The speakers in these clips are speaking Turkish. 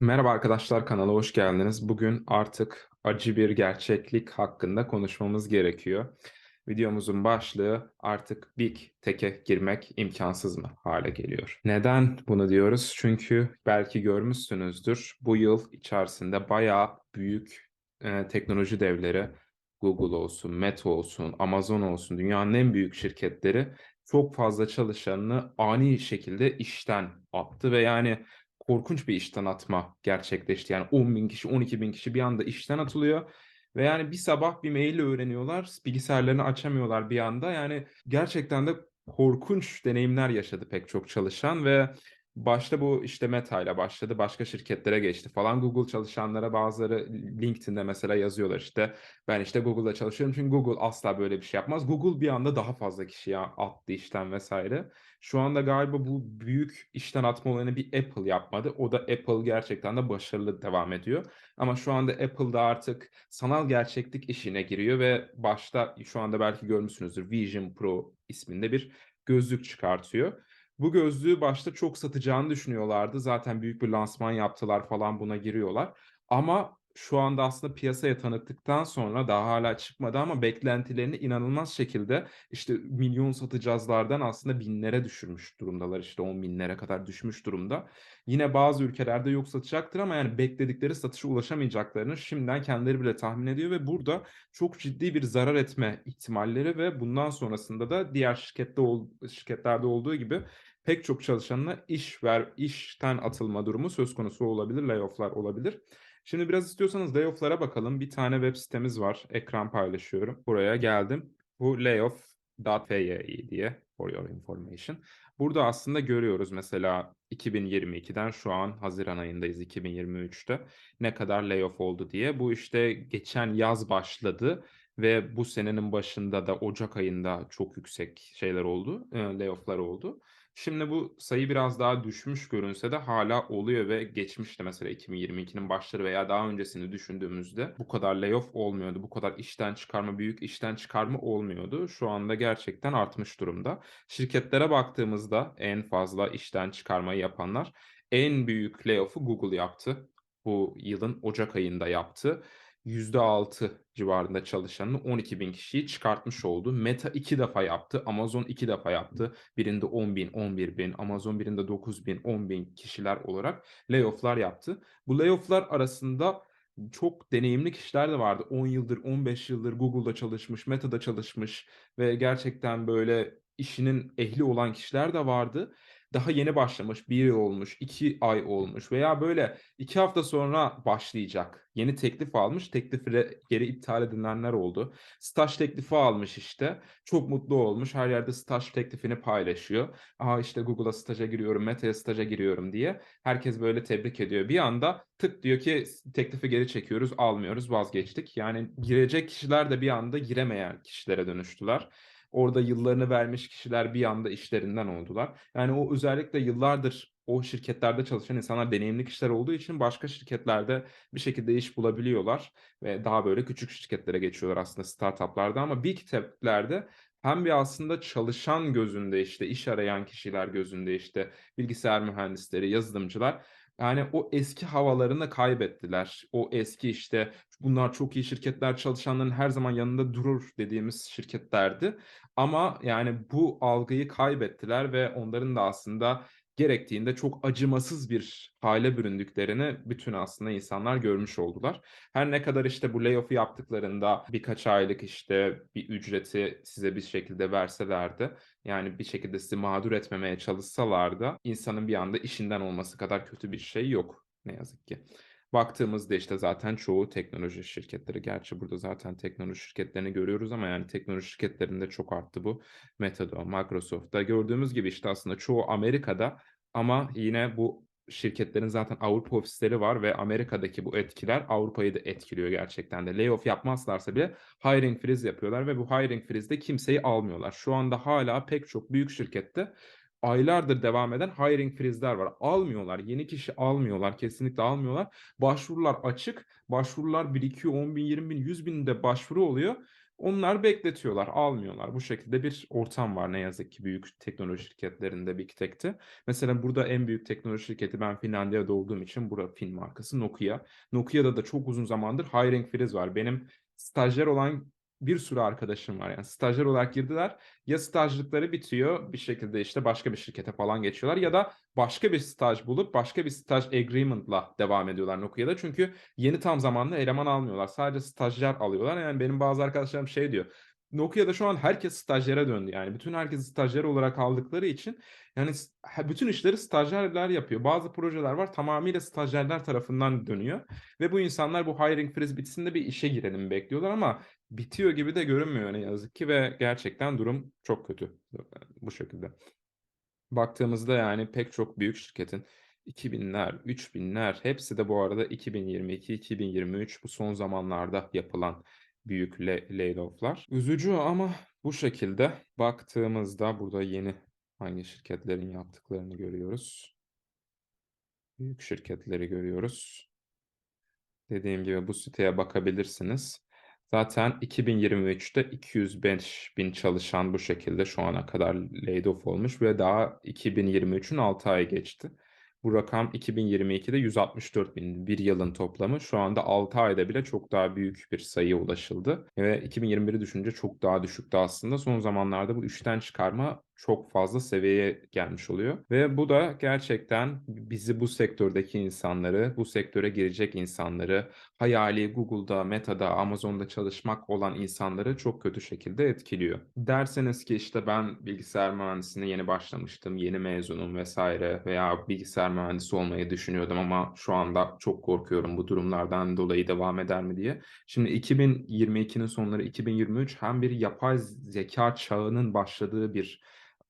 Merhaba arkadaşlar kanala hoş geldiniz. Bugün artık acı bir gerçeklik hakkında konuşmamız gerekiyor. Videomuzun başlığı artık Big Tech'e girmek imkansız mı hale geliyor. Neden bunu diyoruz? Çünkü belki görmüşsünüzdür bu yıl içerisinde bayağı büyük e, teknoloji devleri Google olsun, Meta olsun, Amazon olsun dünyanın en büyük şirketleri çok fazla çalışanını ani şekilde işten attı ve yani korkunç bir işten atma gerçekleşti. Yani 10 bin kişi, 12 bin kişi bir anda işten atılıyor. Ve yani bir sabah bir maille öğreniyorlar. Bilgisayarlarını açamıyorlar bir anda. Yani gerçekten de korkunç deneyimler yaşadı pek çok çalışan ve başta bu işte Meta ile başladı. Başka şirketlere geçti falan. Google çalışanlara bazıları LinkedIn'de mesela yazıyorlar işte ben işte Google'da çalışıyorum çünkü Google asla böyle bir şey yapmaz. Google bir anda daha fazla kişiye attı işten vesaire. Şu anda galiba bu büyük işten atma olayını bir Apple yapmadı. O da Apple gerçekten de başarılı devam ediyor. Ama şu anda Apple'da artık sanal gerçeklik işine giriyor ve başta şu anda belki görmüşsünüzdür Vision Pro isminde bir gözlük çıkartıyor. Bu gözlüğü başta çok satacağını düşünüyorlardı. Zaten büyük bir lansman yaptılar falan buna giriyorlar. Ama şu anda aslında piyasaya tanıttıktan sonra daha hala çıkmadı ama beklentilerini inanılmaz şekilde işte milyon satıcağızlardan aslında binlere düşürmüş durumdalar. İşte on binlere kadar düşmüş durumda. Yine bazı ülkelerde yok satacaktır ama yani bekledikleri satışa ulaşamayacaklarını şimdiden kendileri bile tahmin ediyor ve burada çok ciddi bir zarar etme ihtimalleri ve bundan sonrasında da diğer şirkette şirketlerde olduğu gibi pek çok çalışanına iş ver işten atılma durumu söz konusu olabilir, layoff'lar olabilir. Şimdi biraz istiyorsanız layoff'lara bakalım. Bir tane web sitemiz var. Ekran paylaşıyorum. Buraya geldim. Bu layoff.fi diye for your information. Burada aslında görüyoruz mesela 2022'den şu an Haziran ayındayız 2023'te ne kadar layoff oldu diye. Bu işte geçen yaz başladı ve bu senenin başında da Ocak ayında çok yüksek şeyler oldu, e, layoff'lar oldu. Şimdi bu sayı biraz daha düşmüş görünse de hala oluyor ve geçmişte mesela 2022'nin başları veya daha öncesini düşündüğümüzde bu kadar layoff olmuyordu. Bu kadar işten çıkarma, büyük işten çıkarma olmuyordu. Şu anda gerçekten artmış durumda. Şirketlere baktığımızda en fazla işten çıkarmayı yapanlar en büyük layoff'u Google yaptı. Bu yılın Ocak ayında yaptı. %6 civarında çalışanını 12 bin kişiyi çıkartmış oldu. Meta iki defa yaptı. Amazon iki defa yaptı. Birinde 10 bin, 11 bin, Amazon birinde 9 bin, 10 bin kişiler olarak layoff'lar yaptı. Bu layoff'lar arasında çok deneyimli kişiler de vardı. 10 yıldır, 15 yıldır Google'da çalışmış, Meta'da çalışmış ve gerçekten böyle işinin ehli olan kişiler de vardı daha yeni başlamış, bir yıl olmuş, iki ay olmuş veya böyle iki hafta sonra başlayacak. Yeni teklif almış, teklifi geri iptal edilenler oldu. Staj teklifi almış işte. Çok mutlu olmuş. Her yerde staj teklifini paylaşıyor. Aa işte Google'a staja giriyorum, Meta'ya staja giriyorum diye. Herkes böyle tebrik ediyor. Bir anda tık diyor ki teklifi geri çekiyoruz, almıyoruz, vazgeçtik. Yani girecek kişiler de bir anda giremeyen kişilere dönüştüler. Orada yıllarını vermiş kişiler bir anda işlerinden oldular. Yani o özellikle yıllardır o şirketlerde çalışan insanlar deneyimli kişiler olduğu için başka şirketlerde bir şekilde iş bulabiliyorlar ve daha böyle küçük şirketlere geçiyorlar aslında startuplarda ama big tech'lerde hem bir aslında çalışan gözünde işte iş arayan kişiler gözünde işte bilgisayar mühendisleri, yazılımcılar yani o eski havalarını kaybettiler. O eski işte bunlar çok iyi şirketler çalışanların her zaman yanında durur dediğimiz şirketlerdi. Ama yani bu algıyı kaybettiler ve onların da aslında gerektiğinde çok acımasız bir hale büründüklerini bütün aslında insanlar görmüş oldular. Her ne kadar işte bu layoff'u yaptıklarında birkaç aylık işte bir ücreti size bir şekilde verselerdi, yani bir şekilde sizi mağdur etmemeye çalışsalar da insanın bir anda işinden olması kadar kötü bir şey yok ne yazık ki. Baktığımızda işte zaten çoğu teknoloji şirketleri, gerçi burada zaten teknoloji şirketlerini görüyoruz ama yani teknoloji şirketlerinde çok arttı bu. Meta'da, Microsoft'ta gördüğümüz gibi işte aslında çoğu Amerika'da ama yine bu şirketlerin zaten Avrupa ofisleri var ve Amerika'daki bu etkiler Avrupa'yı da etkiliyor gerçekten de. Layoff yapmazlarsa bile hiring freeze yapıyorlar ve bu hiring freeze'de kimseyi almıyorlar. Şu anda hala pek çok büyük şirkette aylardır devam eden hiring freeze'ler var. Almıyorlar. Yeni kişi almıyorlar. Kesinlikle almıyorlar. Başvurular açık. Başvurular birikiyor. 10 bin, 20 bin, 100 bin de başvuru oluyor. Onlar bekletiyorlar, almıyorlar. Bu şekilde bir ortam var ne yazık ki büyük teknoloji şirketlerinde, Big Tech'te. Mesela burada en büyük teknoloji şirketi ben Finlandiya'da olduğum için bura Fin markası Nokia. Nokia'da da çok uzun zamandır hiring freeze var. Benim stajyer olan bir sürü arkadaşım var. Yani stajyer olarak girdiler. Ya stajlıkları bitiyor bir şekilde işte başka bir şirkete falan geçiyorlar ya da başka bir staj bulup başka bir staj agreement'la devam ediyorlar Nokia'da. Çünkü yeni tam zamanlı eleman almıyorlar. Sadece stajyer alıyorlar. Yani benim bazı arkadaşlarım şey diyor. Nokia'da şu an herkes stajyere döndü yani. Bütün herkes stajyer olarak aldıkları için yani bütün işleri stajyerler yapıyor. Bazı projeler var tamamıyla stajyerler tarafından dönüyor. Ve bu insanlar bu hiring freeze bitsin de bir işe girelim bekliyorlar ama bitiyor gibi de görünmüyor ne yazık ki ve gerçekten durum çok kötü bu şekilde. Baktığımızda yani pek çok büyük şirketin 2000'ler, 3000'ler hepsi de bu arada 2022-2023 bu son zamanlarda yapılan büyük layoff'lar. Üzücü ama bu şekilde baktığımızda burada yeni hangi şirketlerin yaptıklarını görüyoruz. Büyük şirketleri görüyoruz. Dediğim gibi bu siteye bakabilirsiniz. Zaten 2023'te 205 bin çalışan bu şekilde şu ana kadar laid off olmuş ve daha 2023'ün 6 ayı geçti. Bu rakam 2022'de 164 bin bir yılın toplamı. Şu anda 6 ayda bile çok daha büyük bir sayıya ulaşıldı. Ve 2021'i düşünce çok daha düşüktü aslında. Son zamanlarda bu 3'ten çıkarma çok fazla seviyeye gelmiş oluyor. Ve bu da gerçekten bizi bu sektördeki insanları, bu sektöre girecek insanları, hayali Google'da, Meta'da, Amazon'da çalışmak olan insanları çok kötü şekilde etkiliyor. Derseniz ki işte ben bilgisayar mühendisliğine yeni başlamıştım, yeni mezunum vesaire veya bilgisayar mühendisi olmayı düşünüyordum ama şu anda çok korkuyorum bu durumlardan dolayı devam eder mi diye. Şimdi 2022'nin sonları 2023 hem bir yapay zeka çağının başladığı bir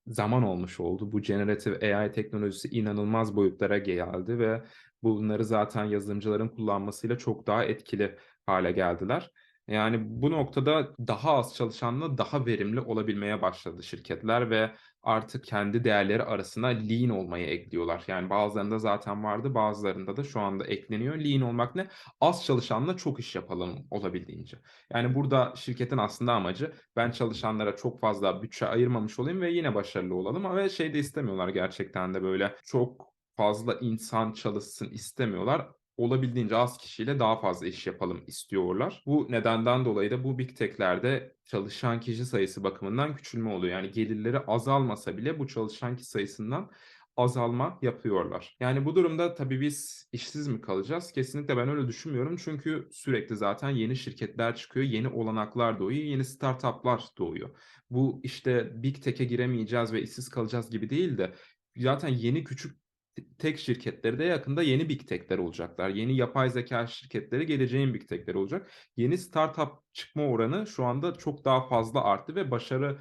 zaman olmuş oldu. Bu generative AI teknolojisi inanılmaz boyutlara geldi ve bunları zaten yazılımcıların kullanmasıyla çok daha etkili hale geldiler. Yani bu noktada daha az çalışanla daha verimli olabilmeye başladı şirketler ve artık kendi değerleri arasına lean olmayı ekliyorlar. Yani bazılarında zaten vardı, bazılarında da şu anda ekleniyor. Lean olmak ne? Az çalışanla çok iş yapalım olabildiğince. Yani burada şirketin aslında amacı ben çalışanlara çok fazla bütçe ayırmamış olayım ve yine başarılı olalım. Ve şey de istemiyorlar gerçekten de böyle çok fazla insan çalışsın istemiyorlar olabildiğince az kişiyle daha fazla iş yapalım istiyorlar. Bu nedenden dolayı da bu Big Tech'lerde çalışan kişi sayısı bakımından küçülme oluyor. Yani gelirleri azalmasa bile bu çalışan kişi sayısından azalma yapıyorlar. Yani bu durumda tabii biz işsiz mi kalacağız? Kesinlikle ben öyle düşünmüyorum. Çünkü sürekli zaten yeni şirketler çıkıyor, yeni olanaklar doğuyor, yeni startuplar doğuyor. Bu işte Big Tech'e giremeyeceğiz ve işsiz kalacağız gibi değil de zaten yeni küçük tek şirketleri de yakında yeni big tech'ler olacaklar. Yeni yapay zeka şirketleri geleceğin big tech'leri olacak. Yeni startup çıkma oranı şu anda çok daha fazla arttı ve başarılı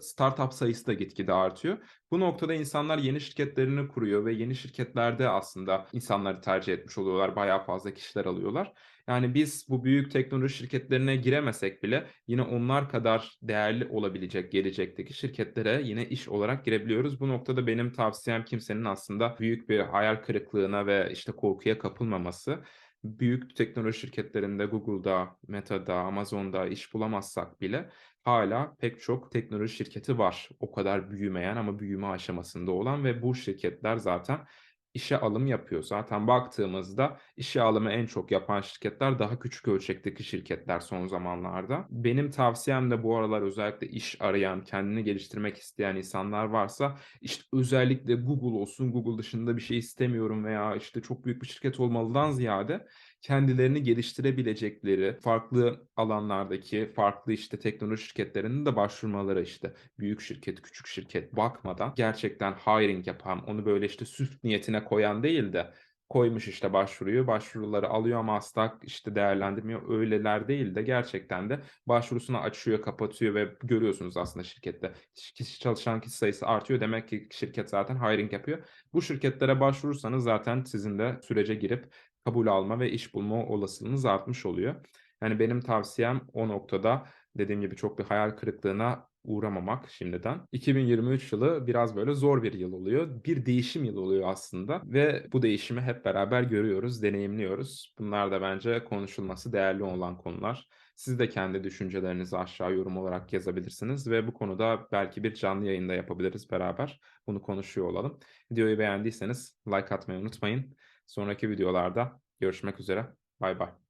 startup sayısı da gitgide artıyor. Bu noktada insanlar yeni şirketlerini kuruyor ve yeni şirketlerde aslında insanları tercih etmiş oluyorlar. Bayağı fazla kişiler alıyorlar. Yani biz bu büyük teknoloji şirketlerine giremesek bile yine onlar kadar değerli olabilecek gelecekteki şirketlere yine iş olarak girebiliyoruz. Bu noktada benim tavsiyem kimsenin aslında büyük bir hayal kırıklığına ve işte korkuya kapılmaması büyük teknoloji şirketlerinde Google'da, Meta'da, Amazon'da iş bulamazsak bile hala pek çok teknoloji şirketi var. O kadar büyümeyen ama büyüme aşamasında olan ve bu şirketler zaten işe alım yapıyor. Zaten baktığımızda işe alımı en çok yapan şirketler daha küçük ölçekteki şirketler son zamanlarda. Benim tavsiyem de bu aralar özellikle iş arayan, kendini geliştirmek isteyen insanlar varsa işte özellikle Google olsun, Google dışında bir şey istemiyorum veya işte çok büyük bir şirket olmalıdan ziyade kendilerini geliştirebilecekleri farklı alanlardaki farklı işte teknoloji şirketlerinin de başvurmaları işte büyük şirket, küçük şirket bakmadan gerçekten hiring yapan, onu böyle işte süs niyetine koyan değil de koymuş işte başvuruyu, başvuruları alıyor ama asla işte değerlendirmiyor. Öyleler değil de gerçekten de başvurusunu açıyor, kapatıyor ve görüyorsunuz aslında şirkette kişi çalışan kişi sayısı artıyor. Demek ki şirket zaten hiring yapıyor. Bu şirketlere başvurursanız zaten sizin de sürece girip kabul alma ve iş bulma olasılığınız artmış oluyor. Yani benim tavsiyem o noktada dediğim gibi çok bir hayal kırıklığına uğramamak şimdiden. 2023 yılı biraz böyle zor bir yıl oluyor. Bir değişim yılı oluyor aslında ve bu değişimi hep beraber görüyoruz, deneyimliyoruz. Bunlar da bence konuşulması değerli olan konular. Siz de kendi düşüncelerinizi aşağı yorum olarak yazabilirsiniz ve bu konuda belki bir canlı yayında yapabiliriz beraber. Bunu konuşuyor olalım. Videoyu beğendiyseniz like atmayı unutmayın. Sonraki videolarda görüşmek üzere. Bay bay.